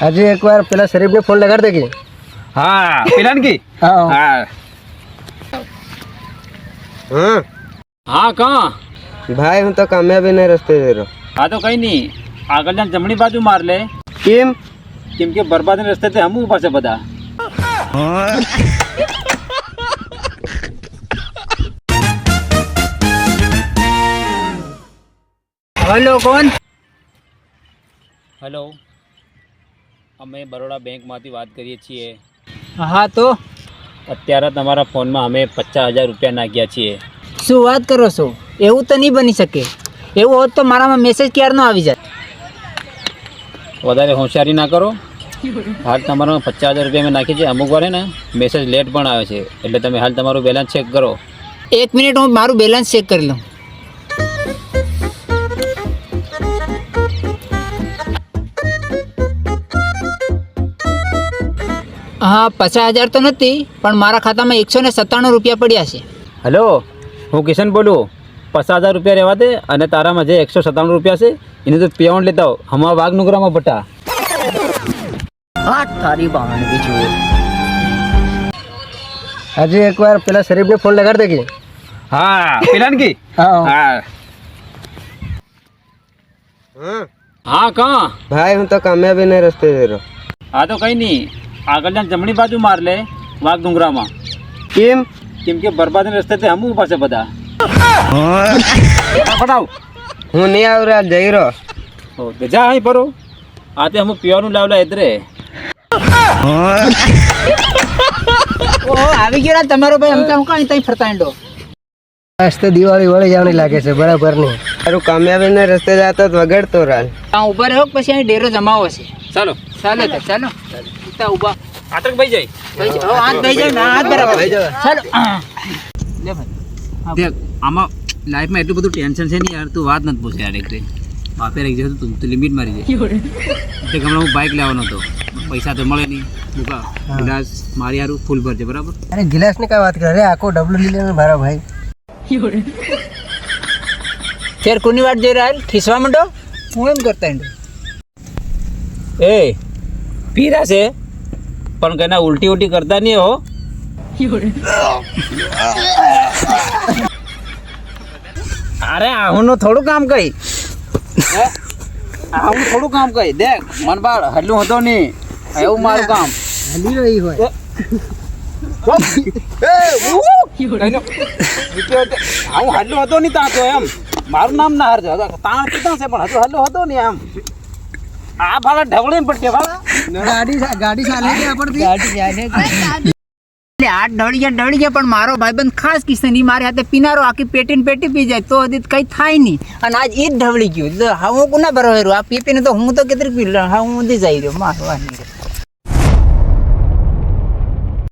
હજી એકવાર પેલા શરીફને ફોન લગાડ દે કે? હા પેલા કી? હા. હા. હા. હા કાં? ભાઈ હું તો કામયાબીના રસ્તે જઈ રહ્યો. હા તો કઈ નહીં આગળ જઈને જમણી બાજુ માર લે. કેમ? કેમ કે બરબાદી રસ્તે તે હમ ઊભા છે બધા. હેલો કોણ? હેલો. અમે બરોડા બેંકમાંથી વાત કરીએ છીએ. હા તો? અત્યારે તમારા ફોનમાં અમે પચાસ હજાર રૂપિયા નાખ્યા છીએ. શું વાત કરો છો? એવું તો નહીં બની શકે. એવું હોત તો મારામાં મેસેજ ક્યારનો આવી જાય? વધારે હોશિયારી ના કરો. હાલ તમારા પચાસ હજાર રૂપિયા અમે નાખીએ છીએ. અમુક વાર ને મેસેજ લેટ પણ આવે છે. એટલે તમે હાલ તમારું બેલેન્સ ચેક કરો. એક મિનિટ હું મારું બેલેન્સ ચેક કરી લઉં. હા પચાસ હજાર તો નથી પણ મારા ખાતામાં એકસો ને સત્તાણું રૂપિયા પડ્યા છે. હેલો હું કિશન બોલું. પચાસ હજાર રૂપિયા રહેવા દે અને તારામાં જે એકસો સત્તાણું રૂપિયા છે એને તો પેવણ લેતા આવ. હમણાં વાઘ નુકરામાં બટા હા તારી બહાને બીજું. હજી એકવાર પેલા શરીફને ફોન લગાડ દે કે? હા પેલા ને કી? હા. હા. હા. હા ભાઈ હું તો કામયાબીના રસ્તે જઈ રહ્યો. હા તો કઈ નહીં આગળ જમણી બાજુ માર લે વાઘ ડુંગરામાં. કેમ? કેમ કે બરબાદના રસ્તે તે હમ ઊભા છે બધા ફટાવ હું નહીં આવ રહ્યા જઈ રહ્યો. જા અહીં પરો આ તે હમ પીવાનું લાવલા એતરે આવી ગયો તમારો ભાઈ અમતા હું કાંઈ ત્યાં ફરતા હેંડો. આજ તો દિવાળી વળી જવાની લાગે છે બરાબર નહીં. તારું કામયાબીના રસ્તે જતો તો વગડતો રાલ ત્યાં ઊભા રહ્યો પછી અહીં ડેરો જમાવો છે. ચાલો. ચાલો ચાલો ચાલો. ત્યાં ઊભા આતરક ભાઈ જાય ભાઈ જાય હાથ ભાઈ જાય ના હાથ બરાબર ચાલો. લે ભાઈ. દેખ આમાં લાઈફમાં એટલું બધું ટેન્શન છે નહીં યાર. તું વાત નથી પૂછે યાર એક બાપે રહી જશે તું તું લિમિટ મારી જાય તે હમણાં હું બાઇક લેવાનો હતો. પૈસા તો મળે નહીં. મૂકા. ગ્લાસ મારી યારું ફૂલ ભરજે બરાબર? અરે ગિલાસની કઈ વાત કરે? આખો ડબલું લીલે મારા ભાઈ. ફેર કોની વાત જઈ રહ્યા ખીસવા માંડો? હું એમ કરતા એ પીરા છે. પણ કઈ ઉલટી ઉલટી કરતા નહીં હો. અરે આહુનું થોડું કામ કઈ. આહું થોડું કામ કઈ? દેખ મન બાળ હલ્લું હતો નહીં. એવું મારું કામ. હલી રહી હોય. હું? હલ્લું હતો નહીં ત્યાં તો એમ. મારું નામ ના હરજો. તાણ છે પણ હજુ હલ્લો હતો નહીં એમ. આ ભાડા ઢવળી ને પડશે ભાડા. જાય આ ડળી ગયા પણ મારો ભાઈબંધ ખાસ કિસ્સો નહીં મારે હાથે પીનારો આખી પેટી ને પેટી પી જાય, તો હજી કઈ થાય નહીં. અને આજ એ ઢવળી ગયું. તો હા કોના બરાબર આ પી પીને તો હું તો કેતરી પી હા, હું જઈ રહ્યો, મારવા નહીં